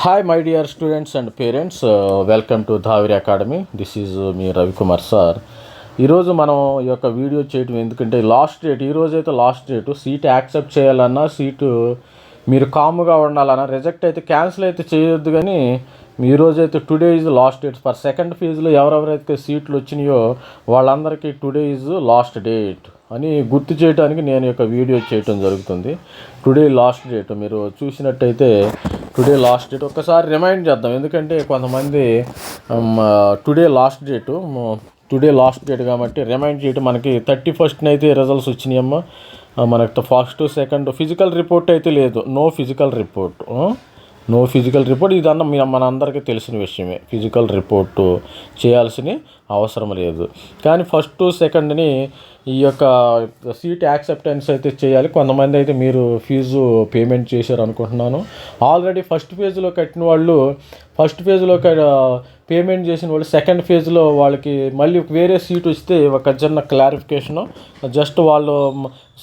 Hi my dear students and parents welcome to Dhaviri academy this is me Ravikumar sir ఈరోజు మనం ఈ యొక్క video చేయటం ఎందుకంటే లాస్ట్ డేట్ ఈరోజు అయితే లాస్ట్ డేట్ సీట్ యాక్సెప్ట్ చేయాలన్నా సీటు uh, మీరు కామ్గా ఉండాలన్నా రిజెక్ట్ అయితే క్యాన్సిల్ అయితే చేయొద్దు కానీ మీ రోజు అయితే today is last date for second ఫేజ్లో ఎవరెవరైతే సీట్లు వచ్చినాయో వాళ్ళందరికీ టుడే ఈజ్ లాస్ట్ డేట్ అని గుర్తు చేయడానికి నేను యొక్క వీడియో చేయటం జరుగుతుంది. టుడే లాస్ట్ డేట్ మీరు చూసినట్టయితే టుడే లాస్ట్ డేట్. ఒక్కసారి రిమైండ్ చేద్దాం. ఎందుకంటే కొంతమంది today last date today last date కాబట్టి రిమైండ్ చేయటం మనకి థర్టీ ఫస్ట్ని అయితే రిజల్ట్స్ వచ్చినాయమ్మా మనకి ఫస్ట్ సెకండ్ ఫిజికల్ రిపోర్ట్ అయితే లేదు. No physical report. No physical report. ఇదన్న మన అందరికీ తెలిసిన విషయమే. ఫిజికల్ రిపోర్టు చేయాల్సిన అవసరం లేదు. కానీ ఫస్ట్ సెకండ్ని ఈ యొక్క సీట్ యాక్సెప్టెన్స్ అయితే చేయాలి. కొంతమంది అయితే మీరు ఫీజు పేమెంట్ చేశారు అనుకుంటున్నాను. ఆల్రెడీ ఫస్ట్ ఫేజ్లో కట్టిన వాళ్ళు ఫస్ట్ ఫేజ్లో పేమెంట్ చేసిన వాళ్ళు సెకండ్ ఫేజ్లో వాళ్ళకి మళ్ళీ వేరే సీట్ వస్తే ఒక చిన్న క్లారిఫికేషను జస్ట్ వాళ్ళు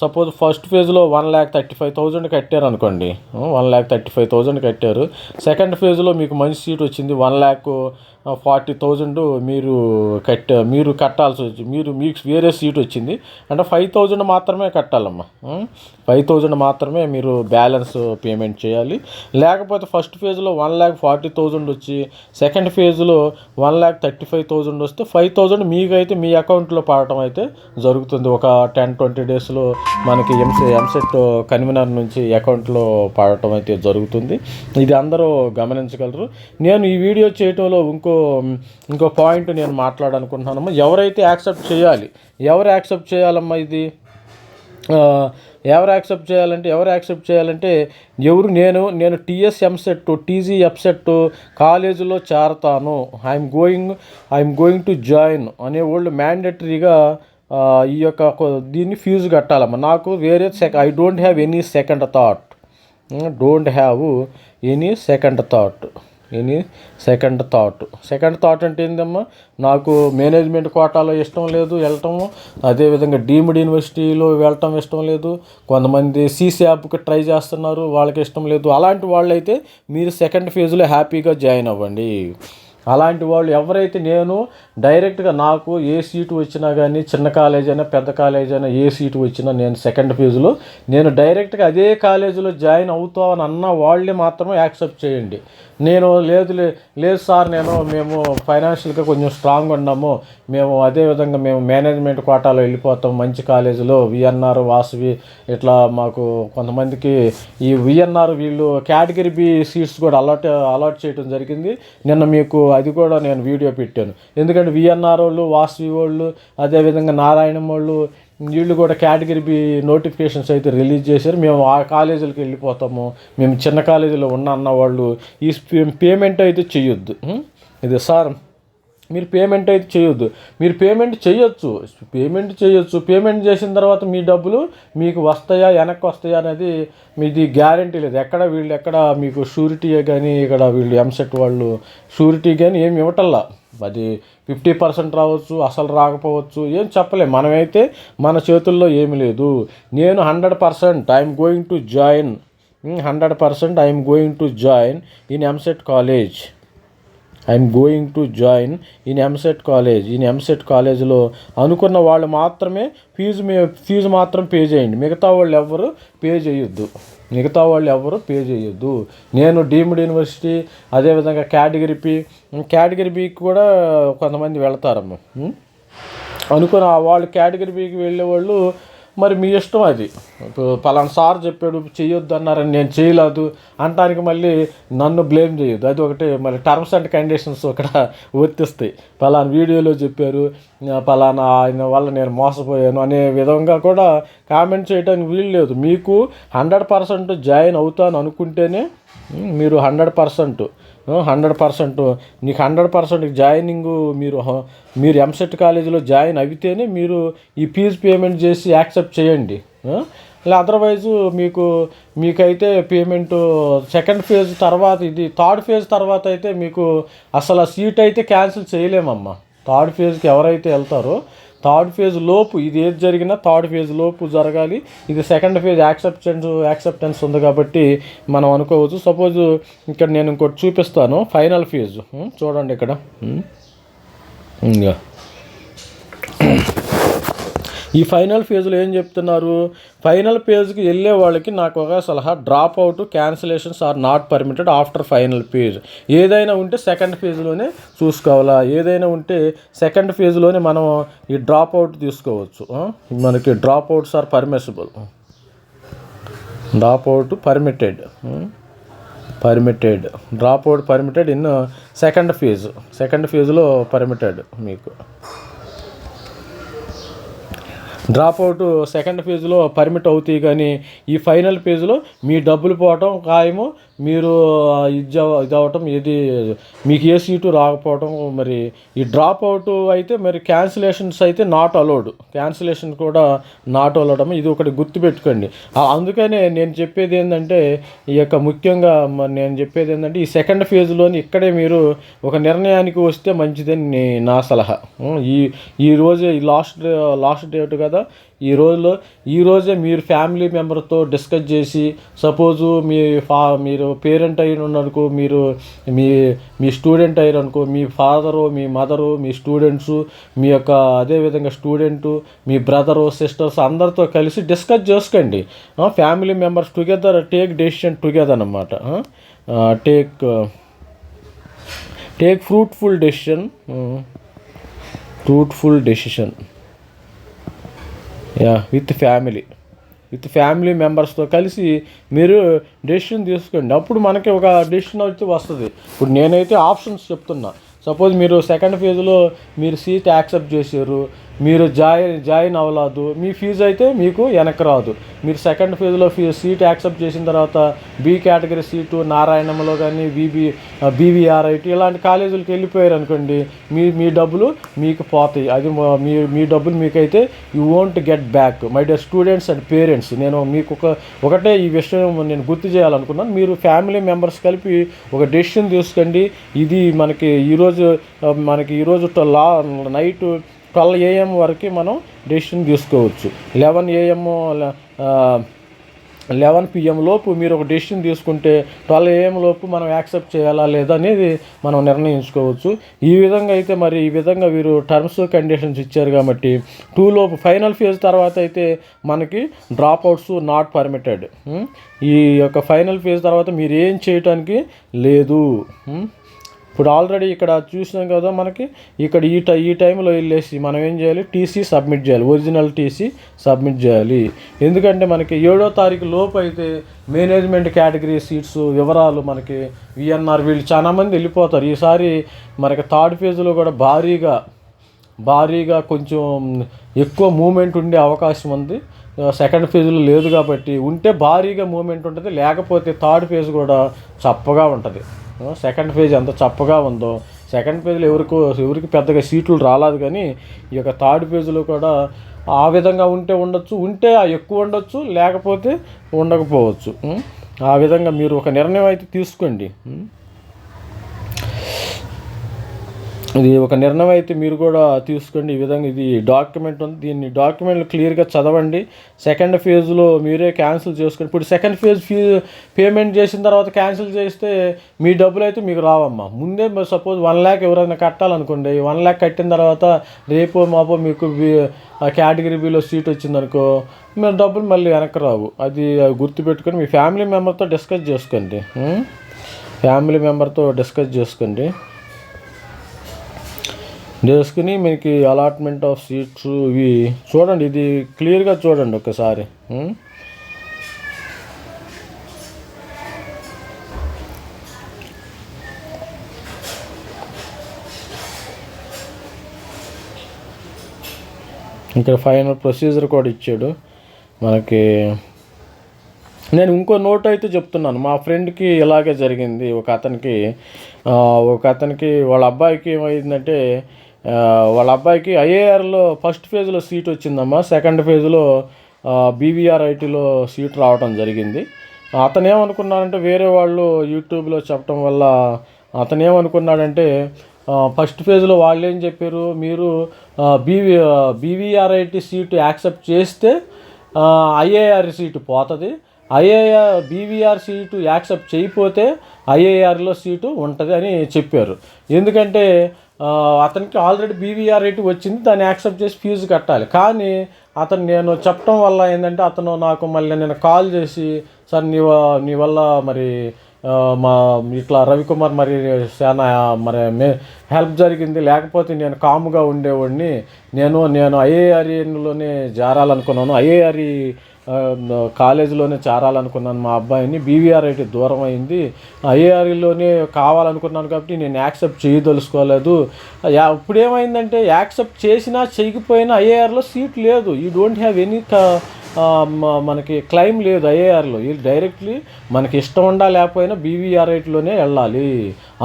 సపోజ్ ఫస్ట్ ఫేజ్లో one lakh thirty five thousand కట్టారు అనుకోండి. One lakh thirty five thousand కట్టారు సెకండ్ ఫేజ్లో మీకు మంచి సీట్ వచ్చింది. వన్ ల్యాక్ ఫార్టీ థౌజండ్ మీరు కట్ట మీరు కట్టాల్సి వచ్చి మీరు మీకు వేరే సీట్ వచ్చింది. అంటే ఫైవ్ థౌజండ్ మాత్రమే కట్టాలమ్మా. ఫైవ్ థౌజండ్ మాత్రమే మీరు బ్యాలెన్స్ పేమెంట్ చేయాలి. లేకపోతే ఫస్ట్ ఫేజ్లో వన్ ల్యాక్ ఫార్టీ థౌజండ్ వచ్చి సెకండ్ ఫేజ్లో one lakh thirty five thousand వస్తే ఫైవ్ థౌజండ్ మీకైతే మీ అకౌంట్లో పడటం అయితే జరుగుతుంది. ఒక టెన్ ట్వంటీ డేస్లో మనకి ఎంసె ఎంసెట్ కన్వీనర్ నుంచి అకౌంట్లో పడటం అయితే జరుగుతుంది. ఇది అందరూ గమనించగలరు. నేను ఈ వీడియో చేయటంలో ఇంకో ఇంకో పాయింట్ నేను మాట్లాడాలనుకుంటున్నానమ్మా. ఎవరైతే యాక్సెప్ట్ చేయాలి ఎవరు యాక్సెప్ట్ చేయాలమ్మా ఇది? ఎవరు యాక్సెప్ట్ చేయాలంటే ఎవరు యాక్సెప్ట్ చేయాలంటే ఎవరు నేను నేను టీఎస్ ఎంసెట్ టీజీ ఎఫ్సెట్ కాలేజీలో చేరతాను. I'm going I'm going to join అనే వాళ్ళు మ్యాండేటరీగా ఈ యొక్క దీన్ని ఫీజు కట్టాలమ్మా. నాకు వేరే సెక I don't have any second thought don't have any second thought any second thought second thought అంటే ఏందమ్మా? నాకు మేనేజ్మెంట్ కోటాలో ఇష్టం లేదు వెళ్ళటము. అదేవిధంగా డీమ్డ్ యూనివర్సిటీలో వెళ్ళటం ఇష్టం లేదు. కొంతమంది సీసీ యాప్కి ట్రై చేస్తున్నారు వాళ్ళకి ఇష్టం లేదు. అలాంటి వాళ్ళైతే మీరు సెకండ్ ఫేజ్లో హ్యాపీగా జాయిన్ అవ్వండి. అలాంటి వాళ్ళు ఎవరైతే నేను డైరెక్ట్గా నాకు ఏ సీటు వచ్చినా కానీ చిన్న కాలేజ్ అయినా పెద్ద కాలేజ్ అయినా ఏ సీటు వచ్చినా నేను సెకండ్ ఫేజ్లో నేను డైరెక్ట్గా అదే కాలేజీలో జాయిన్ అవుతామని అన్న వాళ్ళే మాత్రమే యాక్సెప్ట్ చేయండి. నేను లేదు లే- లేదు సార్ నేను మేము ఫైనాన్షియల్గా కొంచెం స్ట్రాంగ్ ఉన్నాము. మేము అదే విధంగా మేము మేనేజ్మెంట్ కోటాలో వెళ్ళిపోతాం. మంచి కాలేజీలో విఎన్ఆర్ వాసవి ఇట్లా మాకు కొంతమందికి ఈ విఎన్ఆర్ వీళ్ళు కేటగిరీ బి సీట్స్ కూడా అలాట్ అలాట్ చేయడం జరిగింది. నిన్న మీకు అది కూడా నేను వీడియో పెట్టాను. ఎందుకంటే విఎన్ఆర్ వాళ్ళు వాసవి వాళ్ళు అదేవిధంగా నారాయణం వాళ్ళు వీళ్ళు కూడా కేటగిరీ బి నోటిఫికేషన్స్ అయితే రిలీజ్ చేశారు. మేము ఆ కాలేజీలకు వెళ్ళిపోతాము. మేము చిన్న కాలేజీలో ఉన్న అన్న వాళ్ళు ఈ పేమెంట్ అయితే చేయొద్దు ఇది సార్. మీరు పేమెంట్ అయితే చేయొద్దు. మీరు పేమెంట్ చేయొచ్చు. పేమెంట్ చేయొచ్చు. పేమెంట్ చేసిన తర్వాత మీ డబ్బులు మీకు వస్తాయా వెనక్కి వస్తాయా అనేది మీది గ్యారంటీ లేదు. ఎక్కడ వీళ్ళు ఎక్కడ మీకు షూరిటీ కానీ ఇక్కడ వీళ్ళు ఎంసెట్ వాళ్ళు షూరిటీ కానీ ఏమి ఇవ్వటల్లా. అది ఫిఫ్టీ పర్సెంట్ రావచ్చు అసలు రాకపోవచ్చు ఏం చెప్పలేం. మనమైతే మన చేతుల్లో ఏమి లేదు. నేను hundred percent I'm going to join hundred percent I'm going to join in EAMCET college I'm going to join in EAMCET college in EAMCET కాలేజ్లో అనుకున్న వాళ్ళు మాత్రమే ఫీజు మీ ఫీజు మాత్రం పే చేయండి. మిగతా వాళ్ళు ఎవరు పే చేయొద్దు. మిగతా వాళ్ళు ఎవరు పే చేయొద్దు. నేను డీమ్డ్ యూనివర్సిటీ అదేవిధంగా కేటగిరీ పి కేటగిరీ బికి కూడా కొంతమంది వెళతారమ్మ. అనుకున్న వాళ్ళు కేటగిరీ బికి వెళ్ళే వాళ్ళు మరి మీ ఇష్టం అది. ఇప్పుడు పలానా సార్ చెప్పాడు చేయొద్దు అన్నారని నేను చేయలేదు. అంటానికి మళ్ళీ నన్ను బ్లేమ్ చేయొద్దు. అది ఒకటి మరి టర్మ్స్ అండ్ కండిషన్స్ ఒకట వర్తిస్తాయి. పలానా వీడియోలో చెప్పారు పలానా ఆయన వల్ల నేను మోసపోయాను అనే విధంగా కూడా కామెంట్ చేయడానికి వీలు లేదు. మీకు హండ్రెడ్ పర్సెంట్ జాయిన్ అవుతాను అనుకుంటేనే మీరు హండ్రెడ్ పర్సెంట్ హండ్రెడ్ పర్సెంట్. నీకు హండ్రెడ్ పర్సెంట్ జాయినింగ్ మీరు మీరు ఎంసెట్ కాలేజీలో జాయిన్ అయితేనే మీరు ఈ ఫీజు పేమెంట్ చేసి యాక్సెప్ట్ చేయండి. ఆ? ఇలా మీకు మీకైతే పేమెంట్ సెకండ్ ఫేజ్ తర్వాత ఇది థర్డ్ ఫేజ్ తర్వాత అయితే మీకు అసలు ఆ సీట్ అయితే క్యాన్సిల్ చేయలేమమ్మా. థర్డ్ ఫేజ్కి ఎవరైతే వెళ్తారో థర్డ్ ఫేజ్ లోపు ఇది ఏది జరిగినా థర్డ్ ఫేజ్ లోపు జరగాలి. ఇది సెకండ్ ఫేజ్ యాక్సెప్టెన్స్ యాక్సెప్టెన్స్ ఉంది కాబట్టి మనం అనుకోవచ్చు. సపోజ్ ఇక్కడ నేను ఇంకోటి చూపిస్తాను. Final phase. చూడండి ఇక్కడ. ఇంకా ఈ ఫైనల్ ఫేజ్లో ఏం చెప్తున్నారు? ఫైనల్ పేజ్కి వెళ్ళే వాళ్ళకి నాకు ఒక సలహా drop out cancellations are not permitted after final phase ఏదైనా ఉంటే సెకండ్ ఫేజ్లోనే చూసుకోవాలా? ఏదైనా ఉంటే సెకండ్ ఫేజ్లోనే మనం ఈ డ్రాప్ అవుట్ తీసుకోవచ్చు. మనకి drop outs are permissible drop out permitted permitted drop out permitted in second phase second ఫేజ్లో పర్మిటెడ్ మీకు. డ్రాప్ అవుట్ సెకండ్ ఫేజ్లో పర్మిట్ అవుతాయి కానీ ఈ ఫైనల్ ఫేజ్లో మీ డబ్బులు పోవటం ఖాయము. మీరు ఇది అవ- ఇది అవటం ఏది మీకు ఏ సీటు రాకపోవటం మరి ఈ డ్రాప్ అవుట్ అయితే మరి క్యాన్సిలేషన్స్ అయితే నాట్ అలౌడ్ క్యాన్సిలేషన్ కూడా నాట్ అలౌడ్ ఇది ఒకటి గుర్తుపెట్టుకోండి. అందుకనే నేను చెప్పేది ఏంటంటే ఈ యొక్క ముఖ్యంగా మరి నేను చెప్పేది ఏంటంటే ఈ సెకండ్ ఫేజ్లోని ఇక్కడే మీరు ఒక నిర్ణయానికి వస్తే మంచిదని నా సలహా. ఈ ఈరోజే ఈ లాస్ట్ లాస్ట్ డేట్ కదా ఈ రోజులో ఈ రోజే మీరు ఫ్యామిలీ మెంబర్తో డిస్కస్ చేసి సపోజు మీ ఫా మీరు పేరెంట్ అయిన మీరు మీ మీ స్టూడెంట్ అయ్యారు అనుకో మీ ఫాదరు మీ మదరు మీ స్టూడెంట్స్ మీ యొక్క అదేవిధంగా స్టూడెంటు మీ బ్రదరు సిస్టర్స్ అందరితో కలిసి డిస్కస్ చేసుకోండి. Family members together take decision together అనమాట take take fruitful decision. Fruitful decision. With family with family మెంబర్స్తో కలిసి మీరు డెసిషన్ తీసుకోండి. అప్పుడు మనకి ఒక డెసిషన్ అయితే వస్తుంది. ఇప్పుడు నేనైతే ఆప్షన్స్ చెప్తున్నా. సపోజ్ మీరు సెకండ్ ఫేజ్లో మీరు సీట్ యాక్సెప్ట్ చేశారు. మీరు జాయిన్ జాయిన్ అవ్వలేదు. మీ ఫీజు అయితే మీకు వెనక్కి రాదు. మీరు సెకండ్ ఫేజ్లో ఫీ సీట్ యాక్సెప్ట్ చేసిన తర్వాత బి కేటగిరీ సీటు నారాయణంలో కానీ బీబీ బీవీఆర్ఐటి ఇలాంటి కాలేజీలకు వెళ్ళిపోయారు అనుకోండి మీ మీ డబ్బులు మీకు పోతాయి. అది మీ మీ డబ్బులు మీకైతే you won't get back my dear students and parents నేను మీకు ఒక ఒకటే ఈ విషయం నేను గుర్తు చేయాలనుకున్నాను. మీరు ఫ్యామిలీ మెంబర్స్ కలిపి ఒక డెసిషన్ తీసుకోండి. ఇది మనకి ఈరోజు మనకి ఈరోజు లా నైట్ ట్వెల్వ్ ఏఎం వరకు మనం డెసిషన్ తీసుకోవచ్చు. లెవెన్ ఏఎం లెవెన్ పిఎం లోపు మీరు ఒక డెసిషన్ తీసుకుంటే ట్వెల్వ్ ఏఎం లోపు మనం యాక్సెప్ట్ చేయాలా లేదా అనేది మనం నిర్ణయించుకోవచ్చు. ఈ విధంగా అయితే మరి ఈ విధంగా వీరు టర్మ్స్ కండిషన్స్ ఇచ్చారు కాబట్టి టూ లోపు ఫైనల్ ఫేజ్ తర్వాత అయితే మనకి డ్రాప్ అవుట్స్ నాట్ పర్మిటెడ్ ఈ యొక్క ఫైనల్ ఫేజ్ తర్వాత మీరు ఏం చేయటానికి లేదు. ఇప్పుడు ఆల్రెడీ ఇక్కడ చూసినాం కదా మనకి ఇక్కడ ఈ టై ఈ టైంలో వెళ్ళేసి మనం ఏం చేయాలి? టీసీ సబ్మిట్ చేయాలి. ఒరిజినల్ టీసీ సబ్మిట్ చేయాలి. ఎందుకంటే మనకి ఏడో తారీఖు లోపు అయితే మేనేజ్మెంట్ కేటగిరీ సీట్స్ వివరాలు మనకి విఎన్ఆర్ వీళ్ళు చాలామంది వెళ్ళిపోతారు. ఈసారి మనకి థర్డ్ ఫేజ్లో కూడా భారీగా భారీగా కొంచెం ఎక్కువ మూమెంట్ ఉండే అవకాశం ఉంది. సెకండ్ ఫేజ్లో లేదు కాబట్టి ఉంటే భారీగా మూమెంట్ ఉంటుంది. లేకపోతే థర్డ్ ఫేజ్ కూడా చప్పగా ఉంటుంది. సెకండ్ ఫేజ్ ఎంత చప్పగా ఉందో. సెకండ్ ఫేజ్లో ఎవరికో ఎవరికి పెద్దగా సీట్లు రాలేదు కానీ ఈ యొక్క థర్డ్ ఫేజ్లో కూడా ఆ విధంగా ఉంటే ఉండొచ్చు ఉంటే ఆ ఎక్కువ ఉండొచ్చు లేకపోతే ఉండకపోవచ్చు. ఆ విధంగా మీరు ఒక నిర్ణయం అయితే తీసుకోండి. ఇది ఒక నిర్ణయం అయితే మీరు కూడా తీసుకోండి. ఈ విధంగా ఇది డాక్యుమెంట్ ఉంది. దీన్ని డాక్యుమెంట్లు క్లియర్గా చదవండి. సెకండ్ ఫేజ్లో మీరే క్యాన్సిల్ చేసుకోండి. ఇప్పుడు సెకండ్ ఫేజ్ ఫీ పేమెంట్ చేసిన తర్వాత క్యాన్సిల్ చేస్తే మీ డబ్బులు అయితే మీకు రావమ్మా. ముందే సపోజ్ వన్ ల్యాక్ ఎవరైనా కట్టాలనుకోండి. వన్ ల్యాక్ కట్టిన తర్వాత రేపు మాపో మీకు కేటగిరీ బిలో సీట్ వచ్చిందనుకో మీరు డబ్బులు మళ్ళీ వెనక్కి రావు. అది గుర్తుపెట్టుకొని మీ ఫ్యామిలీ మెంబర్తో డిస్కస్ చేసుకోండి. ఫ్యామిలీ మెంబర్తో డిస్కస్ చేసుకోండి. చేసుకుని మీకు అలాట్మెంట్ ఆఫ్ సీట్స్ ఇవి చూడండి ఇది క్లియర్గా చూడండి ఒకసారి. ఇక్కడ ఫైనల్ ప్రొసీజర్ కూడా ఇచ్చాడు. మనకి నేను ఇంకో నోట్ అయితే చెప్తున్నాను. మా ఫ్రెండ్కి ఇలాగే జరిగింది. ఒక అతనికి ఒక అతనికి వాళ్ళ అబ్బాయికి ఏమైందంటే వాళ్ళ అబ్బాయికి ఐఏఆర్లో ఫస్ట్ ఫేజ్లో సీట్ వచ్చిందమ్మా. సెకండ్ ఫేజ్లో బీవీఆర్ ఐటీలో సీట్ రావడం జరిగింది. అతను ఏమనుకున్నాడంటే వేరే వాళ్ళు యూట్యూబ్లో చెప్పడం వల్ల అతను ఏమనుకున్నాడంటే ఫస్ట్ ఫేజ్లో వాళ్ళు ఏం చెప్పారు? మీరు బీవీ బీవీఆర్ఐటి సీటు యాక్సెప్ట్ చేస్తే ఐఏఆర్ సీటు పోతుంది. ఐఏఆర్ బీవీఆర్ సీటు యాక్సెప్ట్ చేయకపోతే ఐఏఆర్లో సీటు ఉంటుంది అని చెప్పారు. ఎందుకంటే అతనికి ఆల్రెడీ బీవీఆర్ రేటు వచ్చింది దాన్ని యాక్సెప్ట్ చేసి ఫీజు కట్టాలి. కానీ అతను నేను చెప్పడం వల్ల ఏంటంటే అతను నాకు మళ్ళీ నేను కాల్ చేసి సార్ నీ నీ వల్ల మరి మా ఇట్లా రవికుమార్ మరి చాలా మరి మే హెల్ప్ జరిగింది. లేకపోతే నేను కాముగా ఉండేవాడిని. నేను నేను ఐఏఆర్ఈలోనే జారాలనుకున్నాను. ఐఏఆర్ఈ కాలేజీలోనే చేరాలనుకున్నాను. మా అబ్బాయిని బీవీఆర్ అయితే దూరం అయింది. ఐఏఆర్ఈలోనే కావాలనుకున్నాను కాబట్టి నేను యాక్సెప్ట్ చేయదలుచుకోలేదు. ఇప్పుడేమైందంటే ఇప్పుడు ఏమైందంటే యాక్సెప్ట్ చేసినా చేయకపోయినా ఐఏఆర్లో సీట్ లేదు. యూ డోంట్ హ్యావ్ ఎనీ మనకి క్లైమ్ లేదు ఐఏఆర్లో. వీళ్ళు డైరెక్ట్లీ మనకి ఇష్టం ఉండా లేకపోయినా బీవీఆర్ఐటిలోనే వెళ్ళాలి.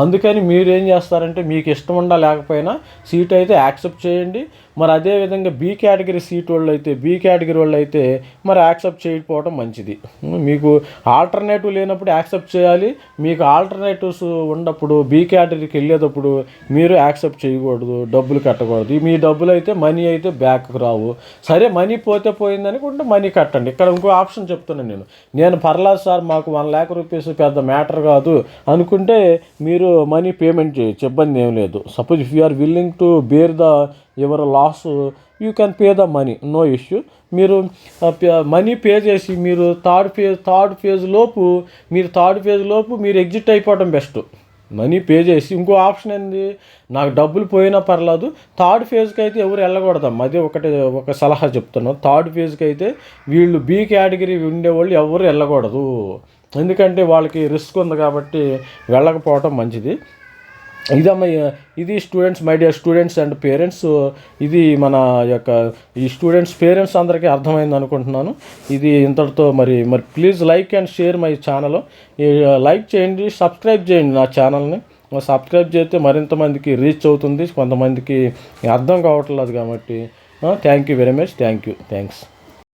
అందుకని మీరు ఏం చేస్తారంటే మీకు ఇష్టం ఉండా లేకపోయినా సీట్ అయితే యాక్సెప్ట్ చేయండి. మరి అదేవిధంగా బీ కేటగిరీ సీట్ వాళ్ళు అయితే బీ కేటగిరీ వాళ్ళు అయితే మరి యాక్సెప్ట్ చేయకపోవడం మంచిది. మీకు ఆల్టర్నేటివ్ లేనప్పుడు యాక్సెప్ట్ చేయాలి. మీకు ఆల్టర్నేటివ్స్ ఉన్నప్పుడు బీ కేటగిరీకి వెళ్ళేటప్పుడు మీరు యాక్సెప్ట్ చేయకూడదు డబ్బులు కట్టకూడదు. మీ డబ్బులు అయితే మనీ అయితే బ్యాక్కి రావు. సరే మనీ పోతే పోయిందని అనుకుంటే మనీ కట్టండి. ఇక్కడ ఇంకో ఆప్షన్ చెప్తున్నాను నేను. నేను పర్లేదు సార్ మాకు వన్ ల్యాక్ రూపీస్ పెద్ద మ్యాటర్ కాదు అనుకుంటే మీరు మీరు మనీ పేమెంట్ చేయొచ్చు ఇబ్బంది ఏం లేదు. Suppose if you are willing to bear the your loss you can pay the money no issue మీరు మనీ పే చేసి మీరు థర్డ్ ఫేజ్ థర్డ్ ఫేజ్ లోపు మీరు థర్డ్ ఫేజ్ లోపు మీరు ఎగ్జిట్ అయిపోవడం బెస్ట్ మనీ పే చేసి ఇంకో ఆప్షన్ ఏంది? నాకు డబ్బులు పోయినా పర్లేదు. థర్డ్ ఫేజ్కి అయితే ఎవరు వెళ్ళకూడదమ్మా అదే ఒకటి ఒక సలహా చెప్తున్నాను థర్డ్ ఫేజ్కి అయితే వీళ్ళు బీ కేటగిరీ ఉండేవాళ్ళు ఎవరు వెళ్ళకూడదు. ఎందుకంటే వాళ్ళకి రిస్క్ ఉంది కాబట్టి వెళ్ళకపోవటం మంచిది. ఇదమ్మ ఇది students my dear students and parents ఇది మన యొక్క ఈ స్టూడెంట్స్ పేరెంట్స్ అందరికీ అర్థమైంది అనుకుంటున్నాను. ఇది ఇంతటితో మరి మరి please like and share my channel like చేయండి సబ్స్క్రైబ్ చేయండి నా ఛానల్ని సబ్స్క్రైబ్ చేస్తే మరింత మందికి రీచ్ అవుతుంది కొంతమందికి అర్థం కావట్లేదు కాబట్టి. Thank you very much thank you thanks